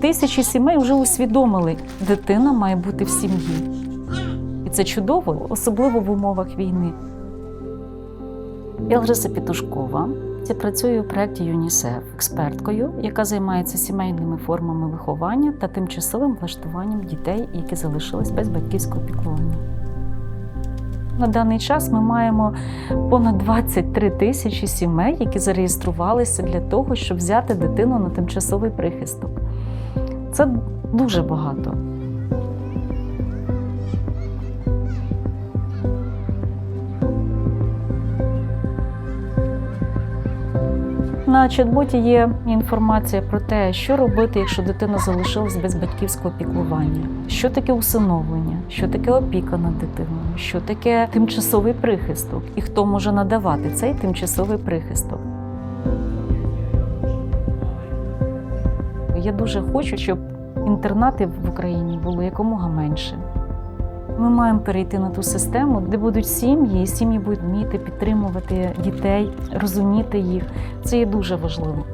Тисячі сімей вже усвідомили, дитина має бути в сім'ї. І це чудово, особливо в умовах війни. Я Лариса Петушкова. Я працюю у проєкті ЮНІСЕФ експерткою, яка займається сімейними формами виховання та тимчасовим влаштуванням дітей, які залишились без батьківського піклування. На даний час ми маємо понад 23 тисячі сімей, які зареєструвалися для того, щоб взяти дитину на тимчасовий прихисток. Це дуже багато. На чат-боті є інформація про те, що робити, якщо дитина залишилась без батьківського піклування, що таке усиновлення, що таке опіка над дитиною, що таке тимчасовий прихисток і хто може надавати цей тимчасовий прихисток. Я дуже хочу, щоб інтернатів в Україні було якомога менше. Ми маємо перейти на ту систему, де будуть сім'ї, і сім'ї будуть вміти підтримувати дітей, розуміти їх. Це є дуже важливо.